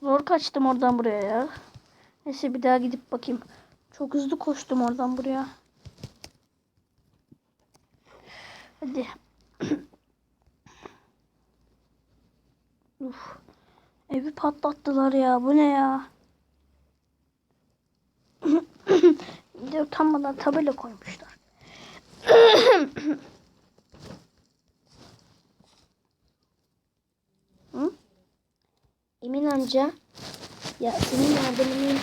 Zor kaçtım oradan buraya ya. Neyse bir daha gidip bakayım. Çok hızlı koştum oradan buraya. Hadi. Uf. Evi patlattılar ya. Bu ne ya? Bir de utanmadan tabela koymuşlar. Hı? Amca ya senin yardımını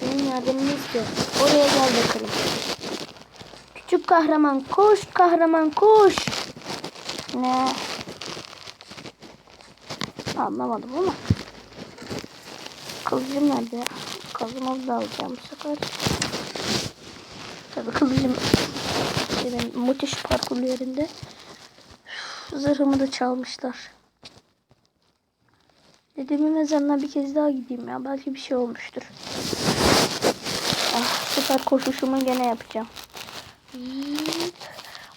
senin yardımını istiyor. Oraya gel bakalım. Küçük kahraman koş kahraman koş. Ne? Anlamadım ama. Kılıcım nerede? Kazımı da alacağım bu sefer. Tabii kılıcım benim müthiş parkur yerinde. Zırhımı da çalmışlar. Dedemin mezarına bir kez daha gideyim ya. Belki bir şey olmuştur. Ah, bu sefer koşuşumu gene yapacağım.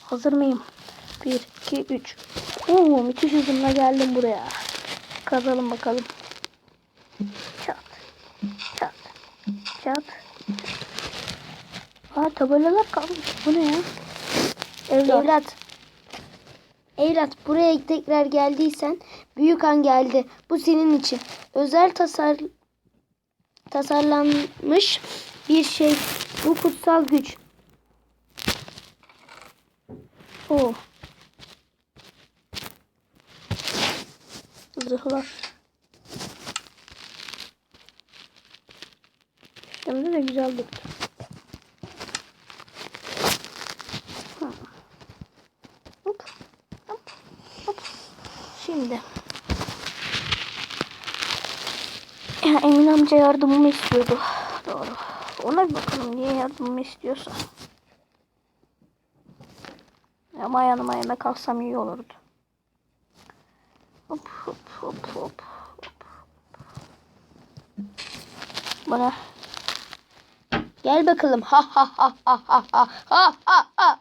Hazır mıyım? 1, 2, 3. Oo, müthiş hızımla geldim buraya. Kazalım bakalım. Çat. Çat. Çat. Aa tabelalar kalmış. Bu ne ya? Evlat. Evlat. Evlat buraya tekrar geldiysen büyük an geldi. Bu senin için. Özel tasar tasarlanmış bir şey. Bu kutsal güç. Oo. Zırhlar. Şimdi de güzel durdu. Hı. Hop. Hop. Hop. Şimdi. Ya Emin amca yardımımı istiyordu. Doğru. Ona bir bakalım niye yardımımı istiyorsa. Ama yanıma yemek alsam iyi olurdu. Hop hop hop hop. hop. Bana Gel bakalım. Ha ha ha ha ha ha ha ha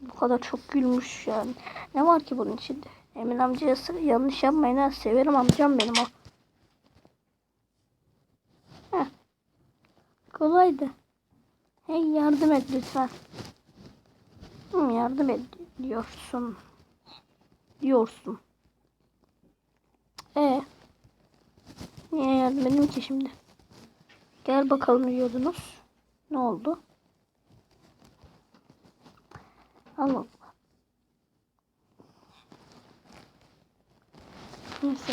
bu kadar çok gülmüş yani. Ne var ki bunun içinde? Emin amcaya yanlış yapmayın ha. Severim amcam benim o. Heh. Kolaydı. Hey yardım et lütfen. Hı, yardım et diyorsun. Diyorsun. E Niye yardım edeyim ki şimdi? Gel bakalım diyordunuz. Ne oldu? Allah. Neyse.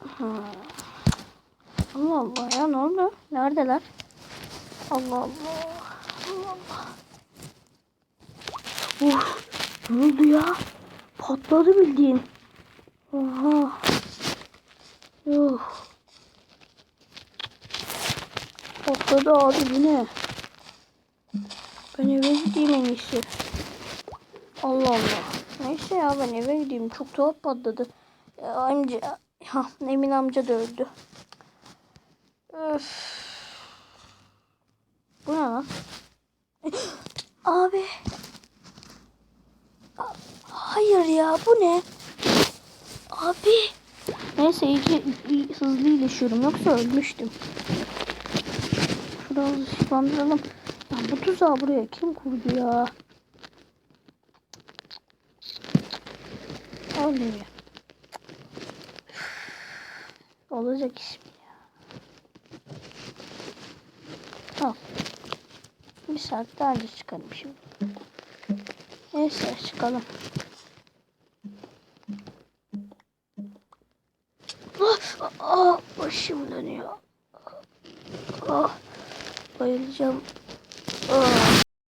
Ha. Allah Allah ya ne oldu? Neredeler? Allah Allah. Allah Allah. Uf, ne oldu ya? Patladı bildiğin. Oha. Yuh. Patladı abi bu ne? Ben eve gideyim en iyisi. Allah Allah. Neyse ya ben eve gideyim. Çok tuhaf patladı. Ya, amca, ha, Emin amca da öldü. Öf. Bu ne lan? Abi. Hayır ya bu ne? Abi. Neyse iyi- hızlı iyileşiyorum. Yoksa ölmüştüm. Şuradan ışıklandıralım. Bu tuzağı buraya kim kurdu ya? Olmuyor. Olacak iş mi ya? Al. Bir saat daha önce çıkarım şimdi. Neyse çıkalım. Ah, ah, başım dönüyor. Ah, bayılacağım. 嗯。